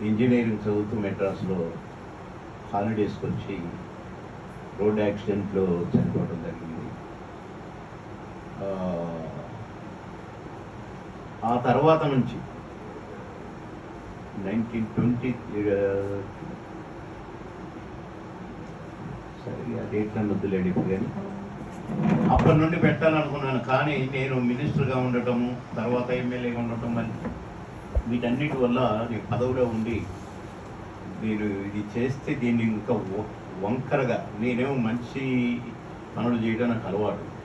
Engineering చదువుతూ మెడ్రాస్లో హాలిడేస్కి వచ్చి రోడ్ యాక్సిడెంట్లో చనిపోవడం జరిగింది. ఆ, తర్వాత నుంచి నైన్టీన్ ట్వంటీ సరిగా డేట్ నన్ను వద్దులేండి ఇప్పుడు కానీ. అప్పటి నుండి పెట్టాలనుకున్నాను కానీ నేను మినిస్టర్గా ఉండటము తర్వాత ఎమ్మెల్యేగా ఉండటం మళ్ళీ వీటన్నిటి వల్ల నేను పదవిలో ఉండి నేను ఇది చేస్తే దీన్ని ఇంకా వంకరగా నేనేమో మంచి పనులు చేయడం నాకు అలవాటు.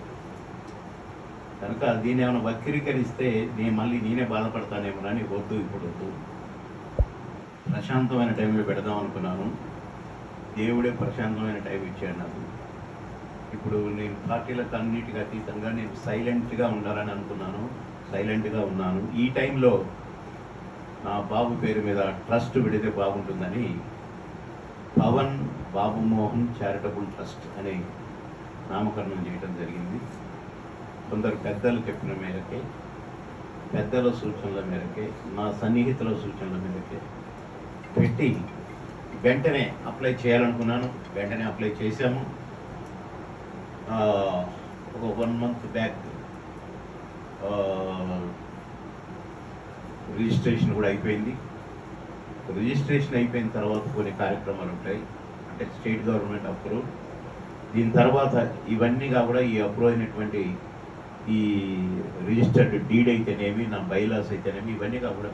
కనుక దీన్ని ఏమైనా వక్రీకరిస్తే నేను మళ్ళీ నేనే బాధపడతానేమోనని వద్దు ఇప్పుడు వద్దు. ప్రశాంతమైన టైంలో పెడదాం అనుకున్నాను. దేవుడే ప్రశాంతమైన టైం ఇచ్చాడు నాకు. ఇప్పుడు నేను పార్టీలకు అన్నిటికీ అతీతంగా నేను సైలెంట్గా ఉండాలని అనుకున్నాను. సైలెంట్గా ఉన్నాను. ఈ టైంలో నా బాబు పేరు మీద ట్రస్ట్ పెడితే బాగుంటుందని పవన్ బాబు మోహన్ చారిటబుల్ ట్రస్ట్ అనే నామకరణం చేయడం జరిగింది. కొందరు పెద్దలు చెప్పిన మేరకే పెద్దల సూచనల మేరకే నా సన్నిహితుల సూచనల మేరకే పెట్టి వెంటనే అప్లై చేయాలనుకున్నాను. వెంటనే అప్లై చేశాము. ఒక వన్ మంత్ బ్యాక్ రిజిస్ట్రేషన్ కూడా అయిపోయింది. రిజిస్ట్రేషన్ అయిపోయిన తర్వాత కొన్ని కార్యక్రమాలు ఉంటాయి. అంటే స్టేట్ గవర్నమెంట్ అప్రూవ్. దీని తర్వాత ఇవన్నీ కూడా ఈ అప్రూవ్ అయినటువంటి ఈ రిజిస్టర్డ్ డీడ్ అయితేనేమి నా బైలాస్ అయితేనేమి ఇవన్నీ కూడా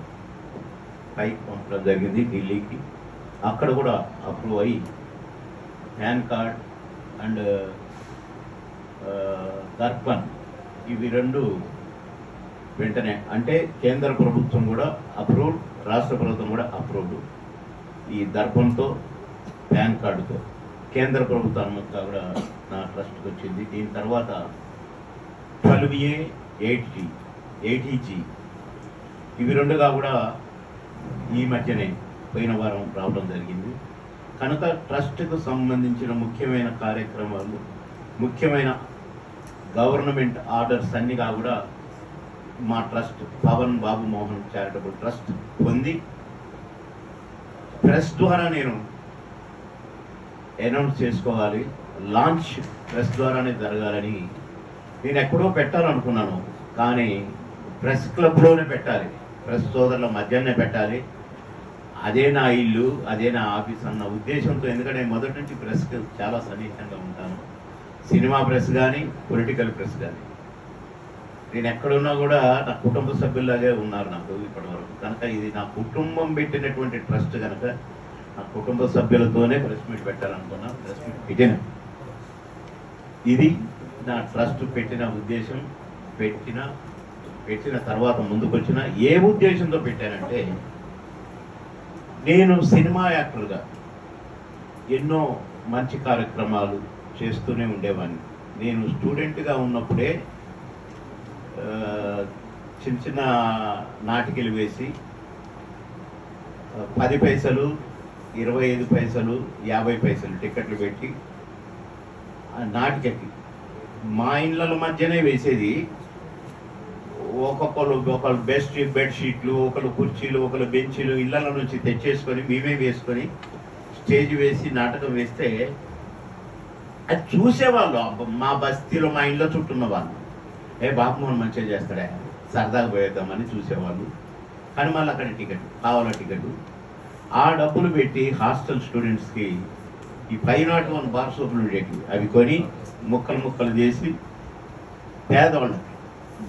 పైకి పంపడం జరిగింది ఢిల్లీకి. అక్కడ కూడా అప్రూవ్ అయ్యి పాన్ కార్డ్ అండ్ దర్పన్ ఇవి రెండు వెంటనే అంటే కేంద్ర ప్రభుత్వం కూడా అప్రూవ్డ్ రాష్ట్ర ప్రభుత్వం కూడా అప్రూవ్డ్. ఈ దర్పంతో ప్యాన్ కార్డుతో. కేంద్ర ప్రభుత్వ అనుమతిగా కూడా నా ట్రస్ట్కి వచ్చింది. దీని తర్వాత twelve A eight G eighty G. ఇవి రెండుగా కూడా ఈ మధ్యనే పోయిన వారం రావడం జరిగింది. కనుక ట్రస్ట్కు సంబంధించిన ముఖ్యమైన కార్యక్రమాలు ముఖ్యమైన గవర్నమెంట్ ఆర్డర్స్ అన్నీగా కూడా మా trust Pavan Babu Mohan charitable trust పొంది ప్రెస్ ద్వారా నేను అనౌన్స్ చేసుకోవాలి లాంచ్ ప్రెస్ ద్వారానే జరగాలని నేను ఎక్కడో పెట్టాలనుకున్నాను. కానీ ప్రెస్ క్లబ్లోనే పెట్టాలి ప్రెస్ సోదరుల మధ్యనే పెట్టాలి. అదే నా ఇల్లు అదే నా ఆఫీస్ అన్న ఉద్దేశంతో ఎందుకంటే మొదటి నుంచి ప్రెస్కి చాలా సన్నిహితంగా ఉంటాను. సినిమా ప్రెస్ కానీ పొలిటికల్ ప్రెస్ కానీ నేను ఎక్కడున్నా కూడా నా కుటుంబ సభ్యులాగే ఉన్నారు నాకు ఇప్పటివరకు కనుక ఇది నా కుటుంబం పెట్టినటువంటి ట్రస్ట్ కనుక నా కుటుంబ సభ్యులతోనే ప్రెస్ మీట్ పెట్టాలనుకున్నా ప్రెస్ మీట్ పెట్టిన. ఇది నా ట్రస్ట్ పెట్టిన ఉద్దేశం. పెట్టిన పెట్టిన తర్వాత ముందుకు వచ్చిన ఏ ఉద్దేశంతో పెట్టానంటే నేను సినిమా యాక్టర్గా ఎన్నో మంచి కార్యక్రమాలు చేస్తూనే ఉండేవాడిని నేను స్టూడెంట్గా ఉన్నప్పుడే చిన్న చిన్న నాటికలు వేసి పది పైసలు ఇరవై ఐదు పైసలు యాభై పైసలు టికెట్లు పెట్టి నాటికకి. మా ఇండ్ల మధ్యనే వేసేది ఒక్కొక్కరు ఒకళ్ళు బెస్ట్ బెడ్షీట్లు ఒకళ్ళు కుర్చీలు ఒకళ్ళు బెంచీలు ఇళ్ళ నుంచి తెచ్చేసుకొని మేమే వేసుకొని స్టేజ్ వేసి నాటకం వేస్తే అది చూసేవాళ్ళు. మా బస్తీలో మా ఇంట్లో చుట్టూన్న వాళ్ళు. ఏ బాపు మనం మంచిగా చేస్తాడే? సరదాగా పోయేద్దామని చూసేవాళ్ళు. కానీ మళ్ళీ అక్కడ టికెట్ కావాలా టికెట్? ఆ డబ్బులు పెట్టి హాస్టల్ స్టూడెంట్స్కి ఈ ఫైవ్ నాట్ వన్ బార్ సోపులు ఉండేటివి. అవి కొని ముక్కలు ముక్కలు చేసి పేదవాళ్ళకి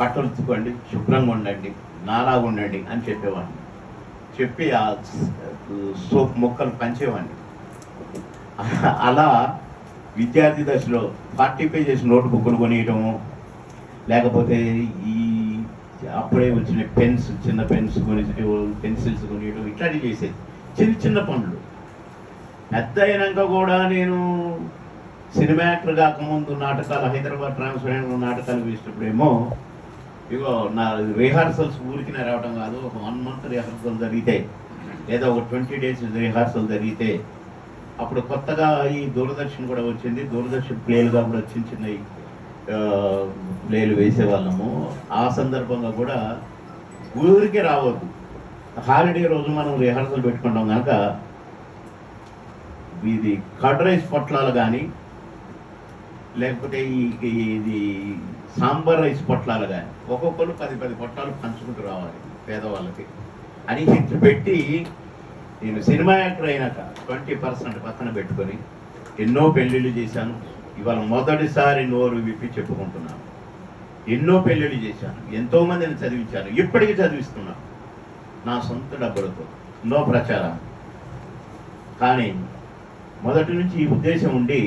బట్టలు ఉత్తుకోండి శుభ్రంగా ఉండండి నాలాగా ఉండండి అని చెప్పేవాడిని. చెప్పి ఆ సోప్ ముక్కలు పంచేవాడిని. అలా విద్యార్థి దశలో ఫార్టీ పేజెస్ నోట్బుక్లు కొనియటము లేకపోతే ఈ అప్పుడే వచ్చిన పెన్స్ చిన్న పెన్స్ కొని పెన్సిల్స్ కొనియటం ఇట్లాంటివి చేసేది. చిన్న చిన్న పనులు. పెద్ద అయినాక కూడా నేను సినిమా యాక్టర్ కాకముందు నాటకాలు హైదరాబాద్ ట్రాన్స్ఫర్ నాటకాలు వేసినప్పుడేమో ఇగో నా రిహార్సల్స్ ఊరికి రావడం కాదు ఒక వన్ మంత్ రిహార్సల్ జరిగితే లేదా ఒక ట్వంటీ డేస్ రిహార్సల్ జరిగితే అప్పుడు కొత్తగా ఈ దూరదర్శన్ కూడా వచ్చింది. దూరదర్శన్ ప్లేలుగా కూడా వచ్చింది చిన్నవి ప్లేలు వేసేవాళ్ళము. ఆ సందర్భంగా కూడా ఊరికే రావద్దు. హాలిడే రోజు మనం రిహార్సల్ పెట్టుకుంటాం కనుక ఇది కర్డ్ రైస్ పొట్లాలు కానీ లేకపోతే ఈ ఇది సాంబార్ రైస్ పొట్లాలు కానీ ఒక్కొక్కరు పది పది పొట్లాలు పంచుకుంటూ రావాలి పేదవాళ్ళకి. అని హిట్లు పెట్టి నేను సినిమా యాక్టర్ అయినాక ట్వంటీ పర్సెంట్ పక్కన పెట్టుకొని ఎన్నో పెళ్ళిళ్ళు చేశాను. ఇవాళ మొదటిసారి నోరు విప్పి చెప్పుకుంటున్నాను. ఎన్నో పెళ్ళిళ్ళు చేశాను ఎంతో మందిని చదివించాను ఇప్పటికీ చదివిస్తున్నాను నా సొంత డబ్బులతో నో ప్రచారం. కానీ మొదటి నుంచి ఈ ఉద్దేశం ఉండి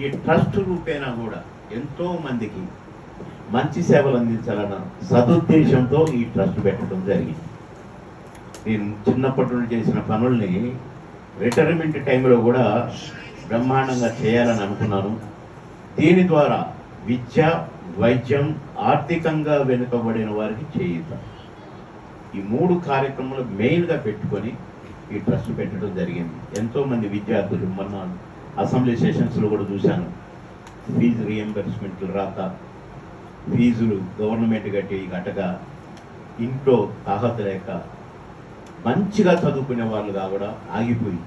ఈ ట్రస్ట్ రూపేణా కూడా ఎంతో మందికి మంచి సేవలు అందించాలన్న సదుద్దేశంతో ఈ ట్రస్ట్ పెట్టడం జరిగింది. నేను చిన్నప్పటి నుండి చేసిన పనుల్ని రిటైర్మెంట్ టైంలో కూడా బ్రహ్మాండంగా చేయాలని అనుకున్నాను దీని ద్వారా విద్య వైద్యం ఆర్థికంగా వెనుకబడిన వారికి చేయుత. ఈ మూడు కార్యక్రమాలు మెయిన్గా పెట్టుకొని ఈ ట్రస్ట్ పెట్టడం జరిగింది. ఎంతోమంది విద్యార్థులు మొన్న అసెంబ్లీ సెషన్స్లో కూడా చూశాను. ఫీజు రియంబర్స్మెంట్లు రాక ఫీజులు గవర్నమెంట్ కట్టి కట్టక ఇంట్లో తాహత లేక మంచిగా చదువుకునే వాళ్ళుగా కూడా ఆగిపోయి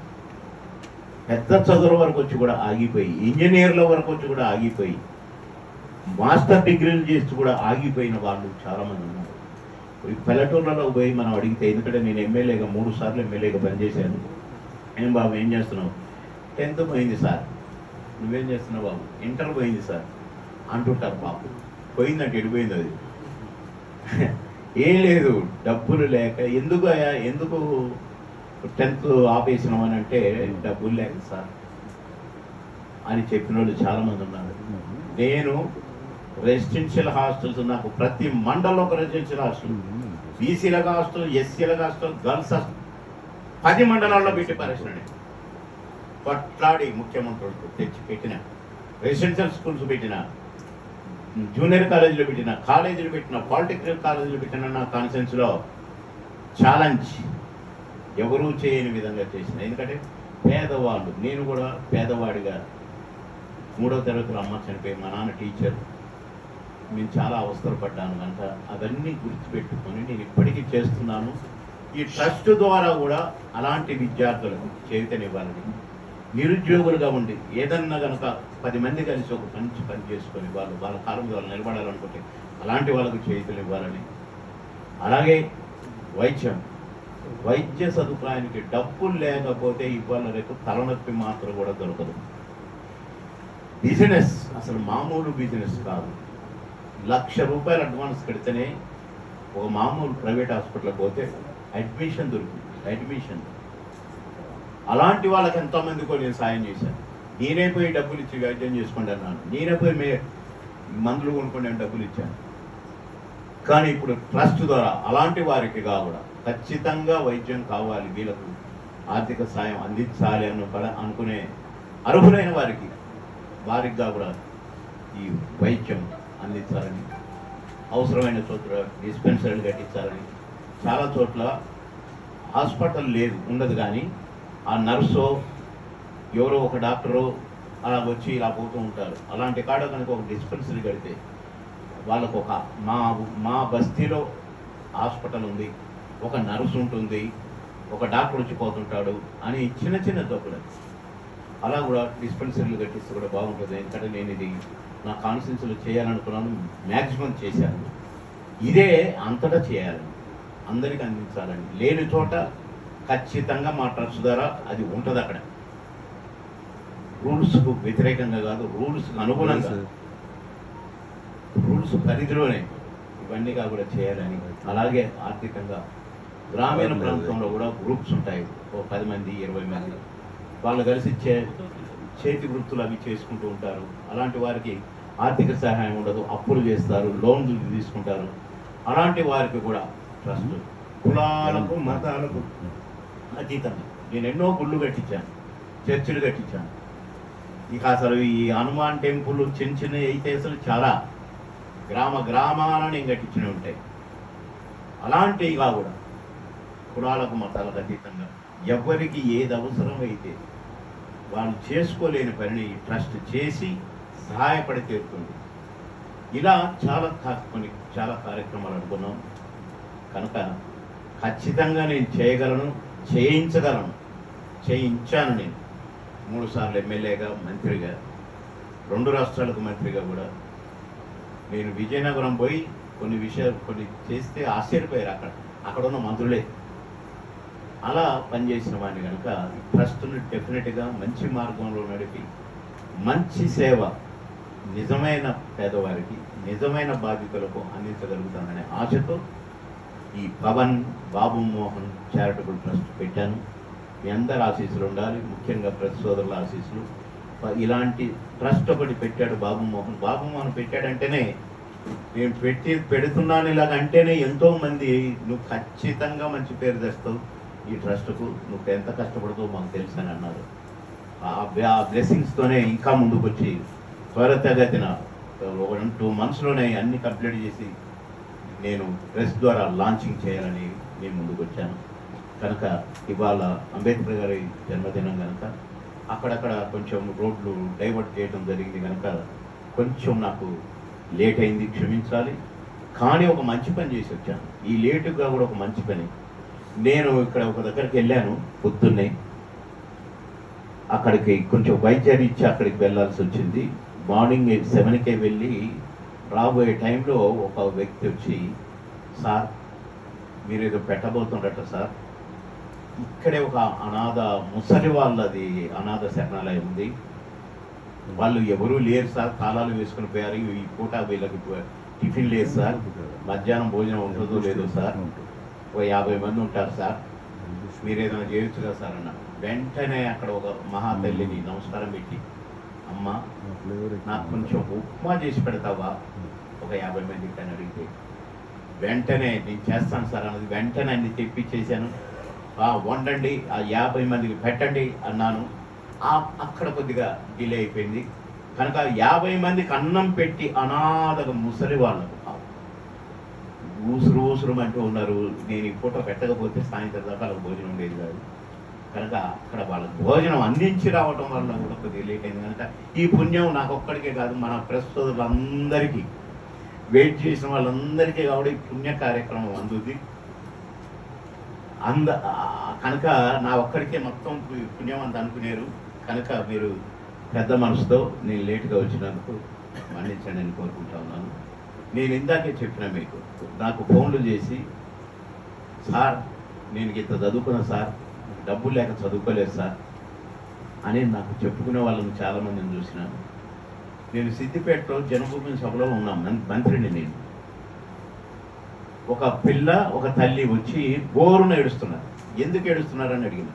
పెద్ద చదువుల వరకు వచ్చి కూడా ఆగిపోయి ఇంజనీర్ల వరకు వచ్చి కూడా ఆగిపోయి మాస్టర్ డిగ్రీలు చేసి కూడా ఆగిపోయిన వాళ్ళు చాలామంది ఉన్నారు. ఈ పల్లెటూర్లలో పోయి మనం అడిగితే ఎందుకంటే నేను ఎమ్మెల్యేగా మూడు సార్లు ఎమ్మెల్యేగా పనిచేశాను. ఏం బాబు ఏం చేస్తున్నావు? టెన్త్ పోయింది సార్. నువ్వేం చేస్తున్నావు బాబు? ఇంటర్ పోయింది సార్. అంటుంటారు బాబు. పోయిందంటే ఎడిపోయింది అది? ఏం లేదు డబ్బులు లేక ఎందుకు అయ్యా ఎందుకు టెన్త్ ఆపేసినాం అని అంటే డబ్బులు లేక సార్ అని చెప్పిన వాళ్ళు చాలామంది ఉన్నారు. నేను రెసిడెన్షియల్ హాస్టల్స్ నాకు ప్రతి మండలంలో ఒక రెసిడెన్షియల్ హాస్టల్. బీసీలకు హాస్టల్ ఎస్సీలకు హాస్టల్ గర్ల్స్ హాస్టల్. పది మండలాల్లో పెట్టి పరిశ్రమ కొట్లాడి ముఖ్యమంత్రులకు తెచ్చి పెట్టిన రెసిడెన్షియల్ స్కూల్స్ పెట్టిన జూనియర్ కాలేజీలో పెట్టిన కాలేజీలు పెట్టిన పాలిటెక్నిక్ కాలేజీలు పెట్టిన నా కాన్సెన్స్లో ఛాలెంజ్ ఎవరూ చేయని విధంగా చేసిన. ఎందుకంటే పేదవాళ్ళు నేను కూడా పేదవాడిగా మూడో తరగతిలో అమ్మ చనిపోయి మా నాన్న టీచర్ నేను చాలా అవసరపడ్డాను కనుక అవన్నీ గుర్తుపెట్టుకొని నేను ఇప్పటికీ చేస్తున్నాను. ఈ ట్రస్ట్ ద్వారా కూడా అలాంటి విద్యార్థులకు చైతన్యవ్వాలని నిరుద్యోగులుగా ఉండి ఏదన్నా కనుక పది మంది కలిసి ఒక మంచి పని చేసుకొని వాళ్ళు వాళ్ళ కాలం ద్వారా నిలబడాలనుకుంటే అలాంటి వాళ్ళకు చేతులు ఇవ్వాలని. అలాగే వైద్యం. వైద్య సదుపాయానికి డబ్బులు లేకపోతే ఇవాళ రేపు తలనొప్పి మాత్రం కూడా దొరకదు. బిజినెస్ అసలు మామూలు బిజినెస్ కాదు. లక్ష రూపాయలు అడ్వాన్స్ కడితేనే ఒక మామూలు ప్రైవేట్ హాస్పిటల్కి పోతే అడ్మిషన్ దొరుకుతుంది అడ్మిషన్. అలాంటి వాళ్ళకి ఎంతోమంది కూడా నేను సాయం చేశాను. నేనే పోయి డబ్బులు ఇచ్చి వైద్యం చేసుకోండి అన్నాను. నేనే పోయి మే మందులు కొనుక్కొని డబ్బులు ఇచ్చాను. కానీ ఇప్పుడు ట్రస్ట్ ద్వారా అలాంటి వారికి కూడా ఖచ్చితంగా వైద్యం కావాలి వీళ్ళకు ఆర్థిక సాయం అందించాలి అను అనుకునే అర్హులైన వారికి వారికి కూడా ఈ వైద్యం అందించాలని అవసరమైన చోట్ల డిస్పెన్సరీలు కట్టించాలని చాలా చోట్ల హాస్పిటల్ లేదు ఉండదు కానీ ఆ నర్సో ఎవరో ఒక డాక్టరో అలా వచ్చి ఇలా పోతూ ఉంటారు. అలాంటి కాడ కనుక ఒక డిస్పెన్సరీ కడితే వాళ్ళకు ఒక మా మా బస్తీలో హాస్పిటల్ ఉంది. ఒక నర్సు ఉంటుంది ఒక డాక్టర్ వచ్చి పోతుంటాడు అని చిన్న చిన్న దొక్కులు అలా కూడా డిస్పెన్సరీలు కట్టిస్తే కూడా బాగుంటుంది. ఎందుకంటే నేను ఇది నా కాన్స్టిట్యూన్సీలో చేయాలనుకున్నాను మ్యాక్సిమం చేశాను. ఇదే అంతటా చేయాలని అందరికీ అందించాలని. లేని చోట ఖచ్చితంగా మా ట్రస్ట్ ద్వారా అది ఉంటుంది అక్కడ. రూల్స్కు వ్యతిరేకంగా కాదు రూల్స్కి అనుగుణంగా. రూల్స్ పరిధిలోనే ఇవన్నీ కూడా చేయాలని. అలాగే ఆర్థికంగా గ్రామీణ ప్రాంతంలో కూడా గ్రూప్స్ ఉంటాయి. ఓ పది మంది ఇరవై మంది. వాళ్ళు కలిసి చే చేతి వృత్తులు అవి చేసుకుంటూ ఉంటారు. అలాంటి వారికి ఆర్థిక సహాయం ఉండదు. అప్పులు చేస్తారు లోన్లు తీసుకుంటారు. అలాంటి వారికి కూడా ట్రస్ట్ కులాలకు మతాలకు అతీతంగా. నేను ఎన్నో గుళ్ళు కట్టించాను. చర్చిలు కట్టించాను. ఇక అసలు ఈ హనుమాన్ టెంపుల్ చిన్న చిన్న అయితే అసలు చాలా గ్రామ గ్రామాన నేను కట్టించిన ఉంటాయి. అలాంటివిగా కూడా కులాలకు మతాలకు అతీతంగా ఎవరికి ఏది అవసరమైతే వాళ్ళు చేసుకోలేని పనిని ట్రస్ట్ చేసి సహాయపడి తీరుతుంది. ఇలా చాలా కొన్ని చాలా కార్యక్రమాలు అనుకున్నాం. కనుక ఖచ్చితంగా నేను చేయగలను చేయించగలను. చేయించాను నేను. మూడుసార్లు ఎమ్మెల్యేగా మంత్రిగా రెండు రాష్ట్రాలకు మంత్రిగా కూడా. నేను విజయనగరం పోయి కొన్ని విషయాలు కొన్ని చేస్తే ఆశ్చర్యపోయారు అక్కడ. అక్కడ ఉన్న మంత్రులే. అలా పనిచేసిన వాడిని కనుక ట్రస్ట్ను డెఫినెట్గా మంచి మార్గంలో నడిపి మంచి సేవ నిజమైన పేదవారికి నిజమైన బాధితులకు అందించగలుగుతాననే ఆశతో ఈ పవన్ బాబు మోహన్ చారిటబుల్ ట్రస్ట్ పెట్టాను. మీ అందరి ఆశీస్సులు ఉండాలి. ముఖ్యంగా ప్రెస్ సోదరుల ఆశీస్సులు ఇలాంటి ట్రస్ట్ ఒకటి పెట్టాడు బాబు మోహన్. బాబు మోహన్ పెట్టాడంటేనే నేను పెట్టి పెడుతున్నాను ఇలాగ అంటేనే ఎంతోమంది నువ్వు ఖచ్చితంగా మంచి పేరు తెస్తావు. ఈ ట్రస్ట్కు నువ్వు ఎంత కష్టపడుతావు మాకు తెలుసు అని అన్నారు. ఆ బ్లెస్సింగ్స్తోనే ఇంకా ముందుకు వచ్చి త్వరితగతిన ఒక టూ మంత్స్లోనే అన్ని కంప్లీట్ చేసి నేను ప్రెస్ ద్వారా లాంచింగ్ చేయాలని నేను ముందుకు వచ్చాను కనుక ఇవాళ అంబేద్కర్ గారి జన్మదినం కనుక అక్కడక్కడ కొంచెం రోడ్లు డైవర్ట్ చేయడం జరిగింది కనుక కొంచెం నాకు లేట్ అయింది క్షమించాలి. కానీ ఒక మంచి పని చేసి వచ్చాను ఈ లేటుగా కూడా ఒక మంచి పని. నేను ఇక్కడ ఒక దగ్గరికి వెళ్ళాను పొద్దున్నే. అక్కడికి కొంచెం వైద్యాన్ని ఇచ్చి అక్కడికి వెళ్ళాల్సి వచ్చింది. మార్నింగ్ సెవెన్కే వెళ్ళి రాబోయే టైంలో ఒక వ్యక్తి వచ్చి సార్ మీరు ఏదో పెట్టబోతుండట సార్. ఇక్కడే ఒక అనాథ ముసలి వాళ్ళది అనాథ శరణాలయం ఉంది. వాళ్ళు ఎవరూ లేరు సార్. తాళాలు వేసుకుని పోయారు. ఈ పూట వీళ్ళకి టిఫిన్ లేదు సార్. మధ్యాహ్నం భోజనం ఉంటుందో లేదో సార్. ఓ యాభై మంది ఉంటారు సార్. మీరు ఏదైనా చేయొచ్చు కదా సార్ అన్న. వెంటనే అక్కడ ఒక మహా తల్లిని నమస్కారం పెట్టి అమ్మ నాకు కొంచెం ఉప్మా చేసి పెడతావా? ఒక యాభై మందికి అని అడిగితే వెంటనే నేను చేస్తాను సార్ అన్నది వెంటనే అన్ని తెప్పించేసాను వండండి ఆ యాభై మందికి పెట్టండి అన్నాను. అక్కడ కొద్దిగా డిలే అయిపోయింది. కనుక యాభై మందికి అన్నం పెట్టి అనాథగా ముసలి వాళ్ళకు అవసరం అంటూ ఉన్నారు. నేను ఈ ఫోటో పెట్టకపోతే సాయంత్రం దాకా వాళ్ళకి భోజనం ఉండేది కాదు. కనుక అక్కడ వాళ్ళకి భోజనం అందించి రావటం వల్ల కూడా కొద్దిగా లేట్ అయింది. కనుక ఈ పుణ్యం నాకు ఒక్కడికే కాదు మన ప్రస్తుతులందరికీ. వెయిట్ చేసిన వాళ్ళందరికీ కాబట్టి ఈ పుణ్య కార్యక్రమం అందుద్ది. అంద కనుక నా ఒక్కడికే మొత్తం పుణ్యం అంత అనుకునేరు. కనుక మీరు పెద్ద మనసుతో నేను లేటుగా వచ్చినందుకు మన్నించండి అని కోరుకుంటా ఉన్నాను. నేను ఇందాకే చెప్పిన మీకు నాకు ఫోన్లు చేసి సార్ నేను ఇంత చదువుకున్నా సార్ డబ్బులు లేక చదువుకోలేదు సార్ అని నాకు చెప్పుకునే వాళ్ళని చాలామందిని చూసినాను. నేను సిద్దిపేటలో జనభూమి సభలో ఉన్నాం మంత్రిని నేను. ఒక పిల్ల ఒక తల్లి వచ్చి బోరున ఏడుస్తున్నారు. ఎందుకు ఏడుస్తున్నారని అడిగిన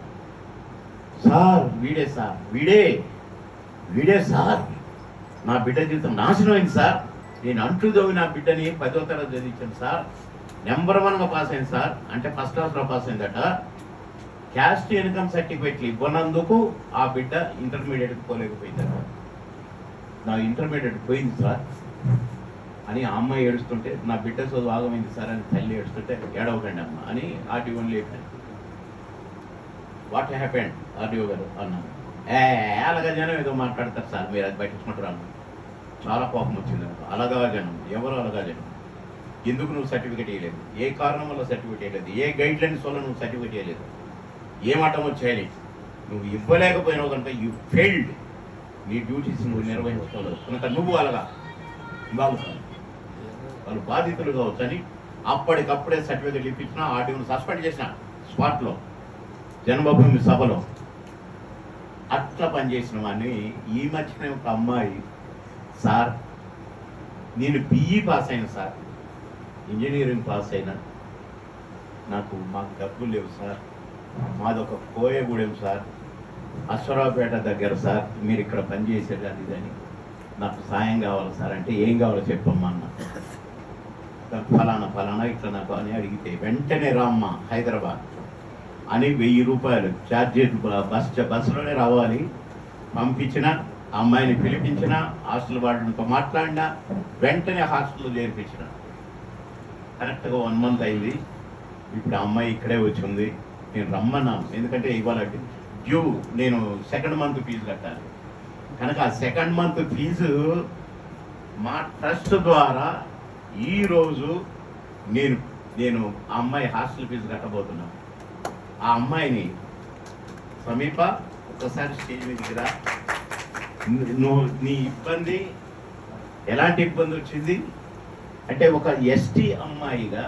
సార్ వీడే సార్ వీడే వీడే సార్. నా బిడ్డ జీవితం నాశనం అయింది సార్. నేను అంటూ నా బిడ్డని పదో తరగతి చదివించాను సార్. నెంబర్ వన్గా పాస్ అయింది సార్. అంటే ఫస్ట్ క్లాస్లో పాస్ అయిందట. క్యాస్ట్ ఇన్కమ్ సర్టిఫికేట్లు ఇవ్వనందుకు ఆ బిడ్డ ఇంటర్మీడియట్కి పోలేకపోయిందట. నా ఇంటర్మీడియట్ పోయింది సార్. అని ఆ అమ్మాయి ఏడుస్తుంటే నా బిడ్డ చదువు ఆగమైంది సార్ అని తల్లి ఏడుస్తుంటే ఏడవకండి అమ్మ అని ఆర్టీఓ లేపాను. వాట్ హ్యాపెండ్ ఆర్టీఓ గారు అన్నాను ఏ అలాగా జనం ఏదో మాట్లాడతారు సార్. మీరు అది పట్టించుకుంటారు అన్న చాలా కోపం వచ్చింది నాకు అలాగా జనం ఎవరు అలాగా జనం? ఎందుకు నువ్వు సర్టిఫికేట్ ఇవ్వలేదు ఏ కారణం వల్ల సర్టిఫికేట్ ఇవ్వలేదు ఏ గైడ్ లైన్స్ వల్ల నువ్వు సర్టిఫికేట్ ఇవ్వలేదు ఏం అడ్డం వచ్చాయని? నువ్వు ఇవ్వలేకపోయినావు కనుక యూ ఫెయిల్డ్. నీ డ్యూటీస్ నువ్వు నిర్వహించుకోలేదు. కనుక నువ్వు అలాగా. బాబు వాళ్ళు బాధితులు కావచ్చని అప్పటికప్పుడే సర్టిఫికేట్ ఇప్పించిన ఆర్టీఓని సస్పెండ్ చేసిన స్పాట్లో జన్మభూమి సభలో అట్లా పనిచేసిన వాడిని ఈ మధ్యనే ఒక అమ్మాయి సార్ నేను బిఈ పాస్ అయిన సార్. ఇంజనీరింగ్ పాస్ అయినా. నాకు మాకు డబ్బులు లేవు సార్. మాది ఒక కోయగూడెం సార్. అశ్వరావుపేట దగ్గర సార్. మీరు ఇక్కడ పనిచేసేదాన్ని ఇదని. నాకు సాయం కావాలి సార్. అంటే ఏం కావాలో చెప్పమ్మా అన్న. ఫలానా ఫలానా ఇట్లా నాకు అని అడిగితే వెంటనే రామ్మ హైదరాబాద్. అని వెయ్యి రూపాయలు. ఛార్జెస్ బస్ బస్సులోనే రావాలి. పంపించిన ఆ అమ్మాయిని పిలిపించిన హాస్టల్ వాళ్ళతో మాట్లాడినా వెంటనే హాస్టల్లో చేర్పించిన. కరెక్ట్గా వన్ మంత్ అయింది. ఇప్పుడు ఆ అమ్మాయి ఇక్కడే వచ్చింది నేను రమ్మన్నాను. ఎందుకంటే ఇవాళ డ్యూ నేను సెకండ్ మంత్ ఫీజు కట్టాలి. కనుక ఆ సెకండ్ మంత్ ఫీజు మా ట్రస్ట్ ద్వారా ఈరోజు నేను నేను ఆ అమ్మాయి హాస్టల్ ఫీజు కట్టబోతున్నా ఆ అమ్మాయిని సమీప ఒకసారి స్టేజ్ మీద నువ్వు నీ ఇబ్బంది ఎలాంటి ఇబ్బంది వచ్చింది? అంటే ఒక ఎస్టీ అమ్మాయిగా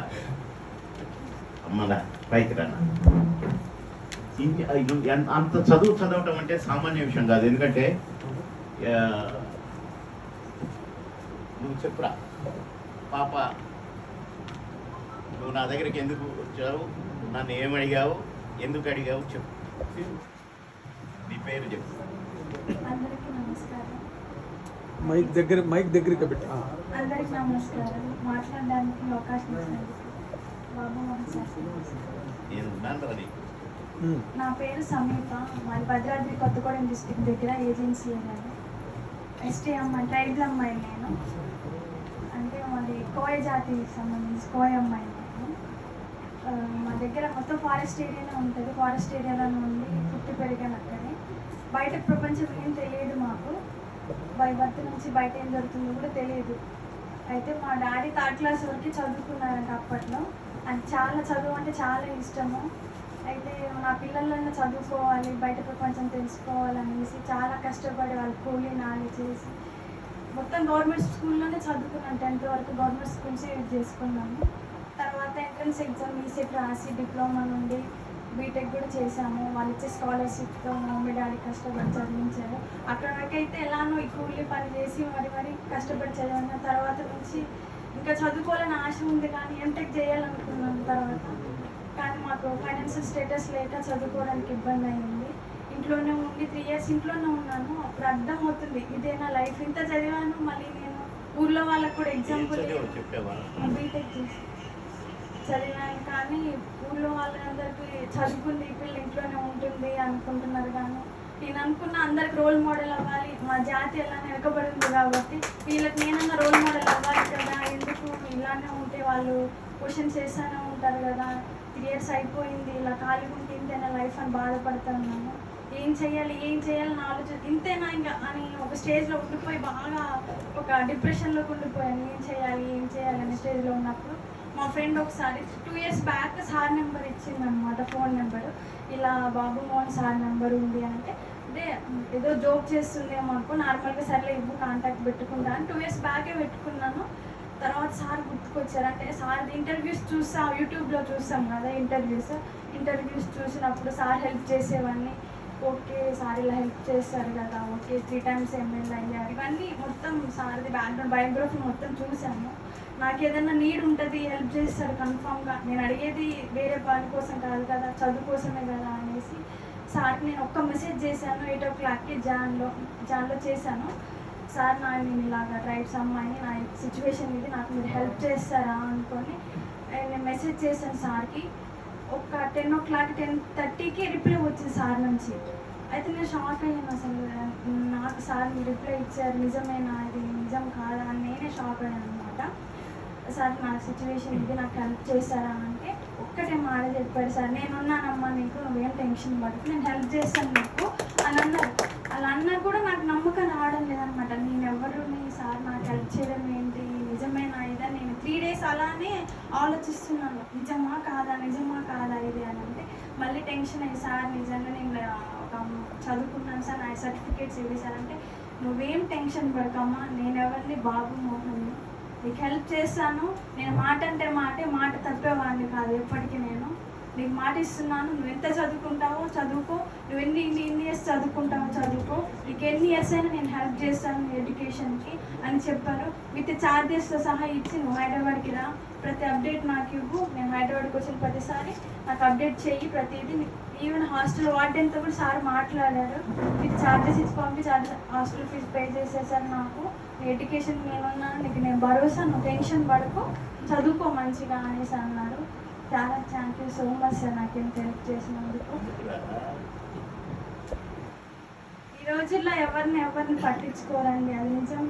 అమ్మన పైకి రానా అంత చదువు చదవటం అంటే సామాన్య విషయం కాదు. ఎందుకంటే నువ్వు చెప్పురా పాప నువ్వు నా దగ్గరికి ఎందుకు వచ్చావు? నన్ను ఏమడిగావు ఎందుకు అడిగావు? చెప్పు. నీ పేరు చెప్పు. మైక్ దగ్గర మైక్ దగ్గరికి పెట్టి. అందరికీ నమస్కారం. మాట్లాడడానికి అవకాశం ఇచ్చినందుకు. నా పేరు సమీప. మాది భద్రాద్రి కొత్తగూడెం డిస్టిక్ దగ్గర ఏజెన్సీ అన్నాను ఎస్టీ అమ్మాయి ట్రైబల్ అమ్మాయి నేను. అంటే మాది కోయ జాతికి సంబంధించి కోయ అమ్మాయి నేను. మా దగ్గర మొత్తం ఫారెస్ట్ ఏరియానే ఉంటుంది. ఫారెస్ట్ ఏరియాలో నుండి పుట్టి పెరిగాను అక్కడే. బయట ప్రపంచం ఏం తెలియదు మాకు. బై బర్త్ నుంచి బయట ఏం జరుగుతుందో కూడా తెలియదు. అయితే మా డాడీ థర్డ్ క్లాస్ వరకు చదువుకున్నారంట అప్పట్లో. అది చాలా చదువు అంటే చాలా ఇష్టము. అయితే నా పిల్లలను చదువుకోవాలి బయట ప్రపంచం తెలుసుకోవాలనేసి చాలా కష్టపడి వాళ్ళు కూలీ నాలి చేసి మొత్తం గవర్నమెంట్ స్కూల్లోనే చదువుకున్నాను. టెన్త్ వరకు గవర్నమెంట్ స్కూల్స్ యూజ్ చేసుకున్నాను. తర్వాత ఎంట్రన్స్ ఎగ్జామ్ ఈసెట్ రాసి డిప్లొమా నుండి బీటెక్ కూడా చేశాము. వాళ్ళు ఇచ్చే స్కాలర్షిప్తో మమ్మీ డాడీ కష్టపడి చదివించారు. అక్కడ వరకు అయితే ఎలానో ఈ కూలీ పని చేసి మరి మరి కష్టపడి చదివాను. తర్వాత నుంచి ఇంకా చదువుకోవాలని ఆశ ఉంది కానీ ఎంటెక్ చేయాలనుకున్నాను తర్వాత. కానీ మాకు ఫైనాన్షియల్ స్టేటస్ లేక చదువుకోవడానికి ఇబ్బంది అయింది. ఇంట్లోనే ఉండి త్రీ ఇయర్స్ ఇంట్లోనే ఉన్నాను. అప్పుడు అర్థం అవుతుంది. ఇదే నా లైఫ్. ఇంత చదివాను మళ్ళీ నేను ఊర్లో వాళ్ళకు కూడా ఎగ్జాంపుల్ బీటెక్ చేసి చదివాను కానీ ఊళ్ళో వాళ్ళందరికీ చదువుకుంది పిల్ల ఇంట్లోనే ఉంటుంది అనుకుంటున్నారు కానీ నేను అనుకున్న అందరికి రోల్ మోడల్ అవ్వాలి. మా జాతి ఎలా వెనకబడి ఉంది కాబట్టి వీళ్ళకి నేనన్నా రోల్ మోడల్ అవ్వాలి కదా. ఎందుకు? ఇలానే ఉంటే వాళ్ళు క్వశ్చన్ చేస్తూనే ఉంటారు కదా. త్రీ ఇయర్స్ అయిపోయింది ఇలా ఖాళీగా ఉంటే ఇంతేనా లైఫ్ అని బాధపడుతున్నాను. ఏం చేయాలి ఏం చేయాలని ఆలోచన ఇంతేనా ఇంకా అని ఒక స్టేజ్లో ఉండిపోయి బాగా ఒక డిప్రెషన్లోకి ఉండిపోయాను. ఏం చేయాలి ఏం చేయాలి అనే స్టేజ్లో ఉన్నప్పుడు మా ఫ్రెండ్ ఒకసారి two years back sir number ఇచ్చిందనమాట phone number. ఇలా బాబు మోహన్ సార్ నెంబర్ ఉంది అంటే అంటే ఏదో జోక్ చేస్తుందేమో అనుకో నార్మల్గా సర్లే ఇవ్వు కాంటాక్ట్ పెట్టుకుంటా అని టూ ఇయర్స్ బ్యాకే పెట్టుకున్నాను. తర్వాత సార్ గుర్తుకొచ్చారు. అంటే సార్ ఇంటర్వ్యూస్ చూసా యూట్యూబ్లో చూస్తాం కదా ఇంటర్వ్యూస్. ఇంటర్వ్యూస్ చూసినప్పుడు సార్ హెల్ప్ చేసేవన్నీ ఓకే సార్ ఇలా హెల్ప్ చేస్తారు కదా ఓకే త్రీ టైమ్స్ ఎమ్మెల్యే అయ్యారు. ఇవన్నీ మొత్తం సార్ది బ్యాక్గ్రౌండ్ బయోగ్రఫీ మొత్తం చూశాను. నాకు ఏదైనా నీడ్ ఉంటుంది హెల్ప్ చేస్తారు కన్ఫామ్గా నేను అడిగేది వేరే పని కోసం కాదు కదా చదువు కోసమే కదా అనేసి సార్కి నేను ఒక్క మెసేజ్ చేశాను ఎయిట్ ఓ క్లాక్కి జాన్లో జాన్లో చేశాను. సార్ నా నేను ఇలాగా ట్రైబ్స్ అమ్మాయిని నా సిచ్యువేషన్ ఇది నాకు మీరు హెల్ప్ చేస్తారా అనుకొని నేను మెసేజ్ చేశాను సార్కి. ఒక టెన్ ఓ క్లాక్ టెన్ థర్టీకి రిప్లై వచ్చింది సార్ నుంచి. అయితే నేను షాక్ అయ్యాను అసలు. నాకు సార్ మీరు రిప్లై ఇచ్చారు. నిజమేనా ఇది? నిజం కాదా? అని నేనే షాక్ అయ్యాను అనమాట సార్ నా సిచ్యువేషన్ ఇది. నాకు హెల్ప్ చేస్తారా అంటే ఒక్కటే మాట చెప్పాడు సార్. నేను ఉన్నానమ్మా నీకు నువ్వేం టెన్షన్ పడకు. నేను హెల్ప్ చేస్తాను నీకు అని అన్నారు. అలా అన్నా కూడా నాకు నమ్మకం రావడం లేదనమాట నేను ఎవరు సార్ నాకు హెల్ప్ చేయడం ఏంటి? నేను త్రీ డేస్ అలానే ఆలోచిస్తున్నాను. నిజమా కాదా? నిజమా కాదా ఇది అని అంటే మళ్ళీ టెన్షన్ అయ్యి సార్ నిజంగా నేను ఒక చదువుకున్నాను సార్ నా సర్టిఫికేట్స్ ఇవి సార్ అంటే నువ్వేం టెన్షన్ పడకమ్మా నేను ఎవరిని బాబు మోహన్ నీకు హెల్ప్ చేస్తాను. నేను మాట అంటే మాటే మాట తప్పేవాడిని కాదు ఎప్పటికీ నేను. నీకు మాట ఇస్తున్నాను నువ్వు ఎంత చదువుకుంటావో చదువుకో నువ్వు ఎన్ని ఇన్ని ఇన్ని ఇయర్స్ చదువుకుంటావో చదువుకో నీకు ఎన్ని ఇయర్స్ అయినా నేను హెల్ప్ చేస్తాను నీ ఎడ్యుకేషన్కి అని చెప్పారు విత్ ఛార్జెస్తో సహా ఇచ్చి నువ్వు హైదరాబాద్కి రా. ప్రతి అప్డేట్ నాకు ఇవ్వు. నేను హైదరాబాద్కి వచ్చిన ప్రతిసారి నాకు అప్డేట్ చెయ్యి ప్రతిదీ. ఈవెన్ హాస్టల్ వార్డెన్తో కూడా సార్ మాట్లాడారు. మీకు ఛార్జెస్ ఇచ్చి పంపి ఛార్జెస్ హాస్టల్ ఫీజు పే చేసేసారు నాకు. నీ ఎడ్యుకేషన్ నేనున్నాను నీకు నేను భరోసా నువ్వు టెన్షన్ పడుకో. చదువుకో మంచిగా అనేసి అన్నారు. చాలా thank you so much sir నాకు ఇంత హెల్ప్ చేసినందుకు. ఈ రోజుల్లో ఎవరిని ఎవరిని పట్టించుకోరండి అది నిజం.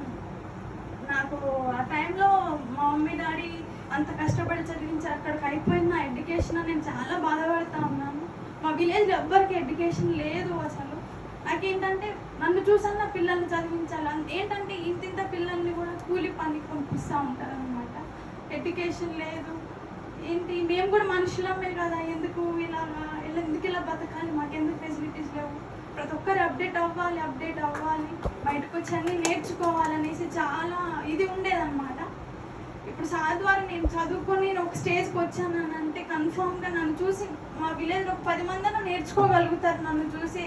నాకు ఆ టైంలో మా మమ్మీ డాడీ అంత కష్టపడి చదివించి అక్కడికి అయిపోయిన నా ఎడ్యుకేషన్ నేను చాలా బాధపడుతూ ఉన్నాను. మా విలేజ్లో ఎవ్వరికి ఎడ్యుకేషన్ లేదు అసలు. నాకేంటంటే నన్ను చూసాను నా పిల్లల్ని చదివించాలి? ఏంటంటే ఇంత ఇంత పిల్లల్ని కూడా కూలి పనికి పంపిస్తూ ఉంటారు అనమాట ఎడ్యుకేషన్ లేదు ఏంటి మేము కూడా మనుషులమే కదా ఎందుకు ఇలాగా ఇలా ఎందుకు ఇలా బతకాలి? మాకెందుకు ఫెసిలిటీస్ లేవు? ప్రతి ఒక్కరు అప్డేట్ అవ్వాలి అప్డేట్ అవ్వాలి బయటకు వచ్చి అన్ని నేర్చుకోవాలనేసి చాలా ఇది ఉండేదన్నమాట. ఇప్పుడు సార్ ద్వారా నేను చదువుకొని నేను ఒక స్టేజ్కి వచ్చాను అని అంటే కన్ఫామ్గా నన్ను చూసి మా విలేజ్లో ఒక పది మంది అన్న నేర్చుకోగలుగుతారు నన్ను చూసి.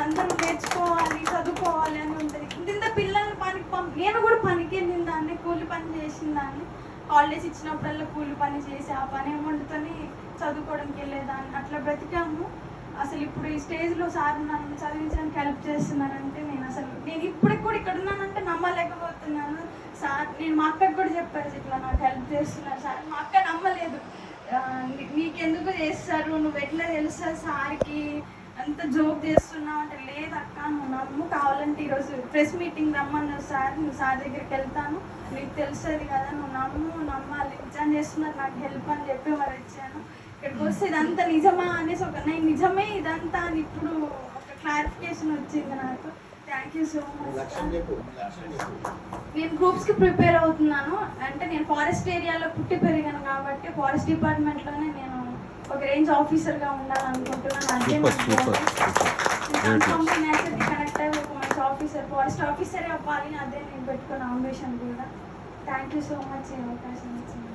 అందరూ నేర్చుకోవాలి చదువుకోవాలి అని ఉంటుంది. ఇంత పిల్లల్ని పనికి పంపి నేను కూడా పనికి వెళ్ళిన దాన్ని కూలి పని చేసిన దాన్ని. హాలిడేస్ ఇచ్చినప్పుడల్లా కూలి పని చేసి ఆ పని అమౌంట్తోని చదువుకోవడానికి వెళ్ళేదాన్ని. అట్లా బ్రతికాము. అసలు ఇప్పుడు ఈ స్టేజ్లో సార్ నన్ను చదివించడానికి హెల్ప్ చేస్తున్నారంటే నేను అసలు నేను ఇప్పటికి కూడా ఇక్కడ ఉన్నానంటే నమ్మలేకపోతున్నాను. సార్ నేను మా అక్కకి కూడా చెప్పాను ఇట్లా నాకు హెల్ప్ చేస్తున్నారు సార్. మా అక్క నమ్మలేదు. నీకెందుకు చేస్తారు? నువ్వు ఎట్లా తెలుసా సార్కి? అంత జోక్ చేస్తున్నావు అంటే లేదు అక్క నువ్వు నమ్ము కావాలంటే ఈరోజు ప్రెస్ మీటింగ్ రమ్మన్నావు సార్. నువ్వు సార్ దగ్గరికి వెళ్తాను. నీకు తెలుస్తుంది కదా నువ్వు నమ్ము నమ్మాలి. నిజం చేస్తున్నారు నాకు హెల్ప్ అని చెప్పి మరి వచ్చాను ఇక్కడికి వస్తే ఇదంతా నిజమా అనేసి ఒక నేను నిజమే ఇదంతా అని ఇప్పుడు ఒక క్లారిఫికేషన్ వచ్చింది నాకు. థ్యాంక్ యూ సో మచ్ నేను గ్రూప్స్కి ప్రిపేర్ అవుతున్నాను. అంటే నేను ఫారెస్ట్ ఏరియాలో పుట్టి పెరిగాను కాబట్టి ఫారెస్ట్ డిపార్ట్మెంట్లోనే నేను ఒక రేంజ్ ఆఫీసర్గా ఉండాలనుకుంటున్నాను. అదే సూపర్ కనెక్ట్ అయ్యి ఒక మంచి ఆఫీసర్ ఫారెస్ట్ ఆఫీసరే అవ్వాలి. అదే నేను పెట్టుకున్న అంబిషన్ కూడా. థ్యాంక్ యూ సో మచ్ ఈ అవకాశం ఇచ్చింది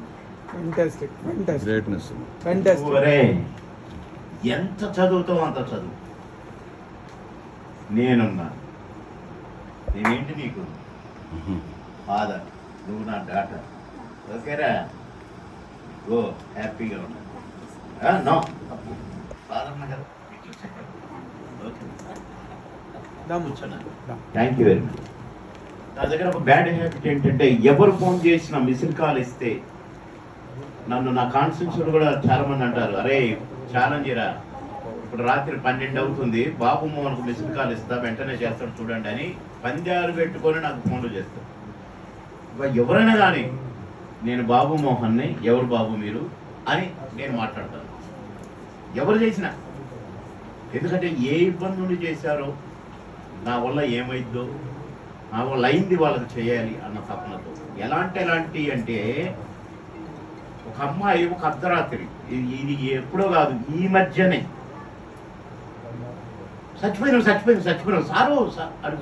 ఎంత చదువుతావు అంత చదువు? నేనున్నా. నేనేంటి నీకు? ఫాదర్ నువ్వు నా డాటర్. ఓకేరా? గో హ్యాపీగా ఉన్నా నో. ఫాదర్ నా కదా ఇట్లా okay. Thank you very much నా దగ్గర ఒక బ్యాడ్ హ్యాబిట్ ఏంటంటే ఎవరు ఫోన్ చేసినా మిస్డ్ కాల్ ఇస్తే నన్ను నా కాన్స్టిట్యూషన్ కూడా చాలా మంది అంటారు. అరే ఛాలెంజ్ రా. ఇప్పుడు రాత్రి పన్నెండు అవుతుంది. బాబు మోహన్కు మిస్డ్ కాల్ ఇస్తా వెంటనే చేస్తాడు చూడండి అని పందాలు పెట్టుకొని నాకు ఫోన్లు చేస్తారు. ఇక ఎవరైనా కానీ నేను బాబు మోహన్ని ఎవరు బాబు మీరు అని నేను మాట్లాడతాను. ఎవరు చేసినా. ఎందుకంటే ఏ ఇబ్బందులు చేశారో నా వల్ల ఏమైందో? నా వల్ల అయింది వాళ్ళకి చేయాలి అన్న తపనతో. ఎలాంటి ఎలాంటి అంటే ఒక అమ్మాయి ఒక అర్ధరాత్రి ఇది ఇది ఎప్పుడో కాదు ఈ మధ్యనే. చచ్చిపోయినాం చచ్చిపోయినాం చచ్చిపోయినాం. సారు అరు-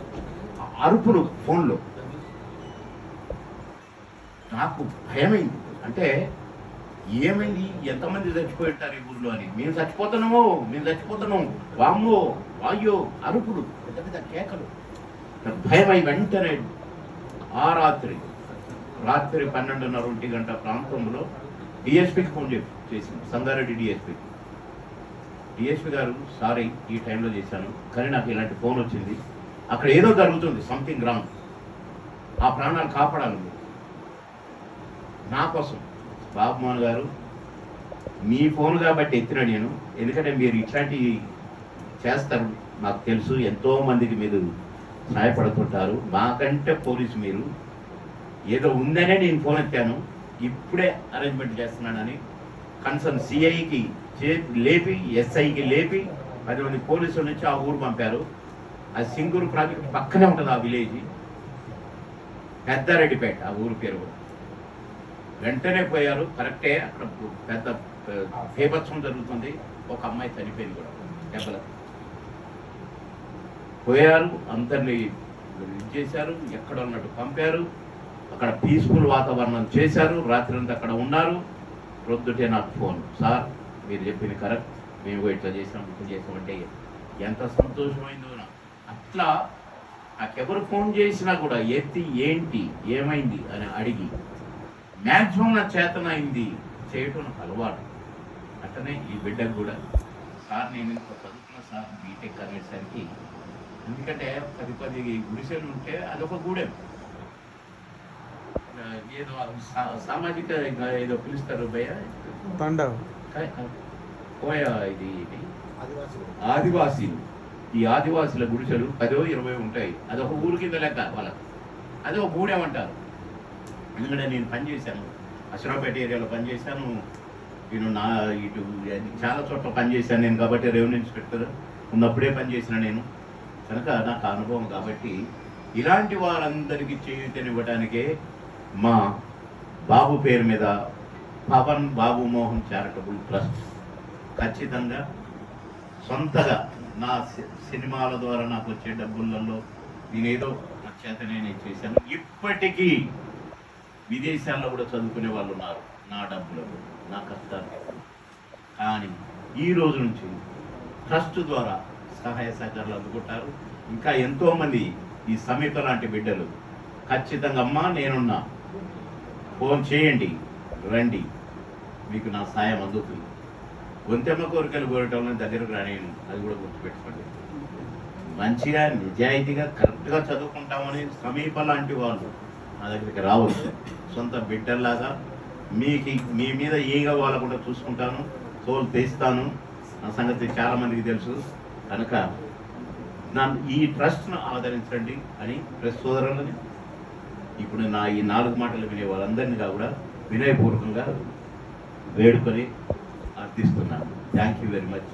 అరుపులు ఫోన్లో. నాకు భయమైంది. అంటే ఏమైంది? ఎంతమంది చచ్చిపోయింటారు ఈ ఊర్లో అని? మేము చచ్చిపోతున్నాము మేము చచ్చిపోతున్నాము వామ్మో వాయో అరుపులు పెద్ద పెద్ద కేకలు. భయమై వెంటనే ఆ రాత్రి రాత్రి పన్నెండున్నర ఒంటి గంట ప్రాంతంలో డిఎస్పీకి ఫోన్ చేసి చేసింది. సంగారెడ్డి డిఎస్పీ. డిఎస్పీ గారు సారీ ఈ టైంలో చేశాను కానీ నాకు ఇలాంటి ఫోన్ వచ్చింది. అక్కడ ఏదో జరుగుతుంది సంథింగ్ రాంగ్. ఆ ప్రాణాలు కాపాడాలి నా కోసం బాబుమోహన్ గారు మీ ఫోన్ కాబట్టి ఎత్తిన నేను ఎందుకంటే మీరు ఇట్లాంటివి చేస్తారు నాకు తెలుసు ఎంతో మందికి మీరు సహాయపడుతుంటారు. మాకంటే పోలీసు మీరు. ఏదో ఉందనే నేను ఫోన్ ఎత్తాను ఇప్పుడే అరేంజ్మెంట్ చేస్తున్నానని కన్సర్న్ సిఐకి లేపి ఎస్ఐకి లేపి పది మంది పోలీసుల నుంచి ఆ ఊరు పంపారు. ఆ సింగూరు ప్రాజెక్ట్ పక్కనే ఉంటుంది ఆ విలేజ్. పెద్దారెడ్డిపేట ఆ ఊరు పేరు కూడా. వెంటనే పోయారు. కరెక్టే అక్కడ పెద్ద భీభత్సం జరుగుతుంది. ఒక అమ్మాయి చనిపోయింది కూడా దెబ్బల పోయారు అందరినీ చేశారు ఎక్కడ ఉన్నట్టు పంపారు. అక్కడ పీస్ఫుల్ వాతావరణం చేశారు. రాత్రి అంతా అక్కడ ఉన్నారు. ప్రొద్దుటే నాకు ఫోన్. సార్ మీరు చెప్పింది కరెక్ట్. మేము ఇట్లా చేసాం ఇట్లా చేసామంటే ఎంత సంతోషమైందో నాకు. అట్లా నాకెవరు ఫోన్ చేసినా కూడా ఎత్తి ఏంటి ఏమైంది? అని అడిగి మ్యాక్సిమం నా చేతనైంది చేయటం నాకు అలవాటు. అట్లనే ఈ బిడ్డకు కూడా. సార్ నేను ఇంత చదువుకున్న సార్ బీటెక్ అనేసరికి. ఎందుకంటే పది పది గుడిసెలు ఉంటే అదొక గూడెం. ఏదో సా- సామాజిక ఏదో పిలుస్తారు తండా పోయ ఇది ఆదివాసీలు. ఈ ఆదివాసీల గుడిసెలు పదో ఇరవై ఉంటాయి. అదొక ఊరు కింద లెక్క వాళ్ళకి. అది ఒక గూడెం అంటారు. ఎందుకంటే నేను పనిచేశాను అశ్వరాపేట ఏరియాలో పనిచేశాను నేను నా ఇటు చాలా చోట్ల పనిచేశాను నేను కాబట్టి రెవెన్యూ ఇన్స్పెక్టర్ ఉన్నప్పుడే పనిచేసిన నేను. కనుక నాకు అనుభవం కాబట్టి ఇలాంటి వారందరికీ చేయూతనివ్వడానికే మా బాబు పేరు మీద పవన్ బాబు మోహన్ చారిటబుల్ ట్రస్ట్ ఖచ్చితంగా సొంతగా నా సి- సినిమాల ద్వారా నాకు వచ్చే డబ్బులలో నేనేదో నా చేతనే నేను చేశాను. ఇప్పటికీ విదేశాల్లో కూడా చదువుకునే వాళ్ళు ఉన్నారు. నా డబ్బులకు నా కష్టాలు కానీ ఈ రోజు నుంచి ట్రస్ట్ ద్వారా సహాయ సహకారాలు అందుకుంటారు. ఇంకా ఎంతోమంది ఈ సమీప లాంటి బిడ్డలు ఖచ్చితంగా అమ్మా నేనున్నా. ఫోన్ చేయండి రండి. మీకు నా సాయం అందుతుంది. గొంతెమ్మ కోరికలు కోరటంలో దగ్గరకు రానేను అది కూడా గుర్తుపెట్టుకోండి. మంచిగా నిజాయితీగా కరెక్ట్గా చదువుకుంటామని సమీప లాంటి వాళ్ళు నా దగ్గరికి రావచ్చు సొంత బిడ్డల్లాగా మీకు మీ మీద ఈగ వాళ్ళకుండా చూసుకుంటాను తోలు తెస్తాను. నా సంగతి చాలామందికి తెలుసు. కనుక నా ఈ ట్రస్ట్ను ఆదరించండి అని ప్రెస్ సోదరులని ఇప్పుడు నా ఈ నాలుగు మాటలు వినే వాళ్ళందరినీ కూడా వినయపూర్వకంగా వేడుకొని అర్థిస్తున్నాను. Thank you very much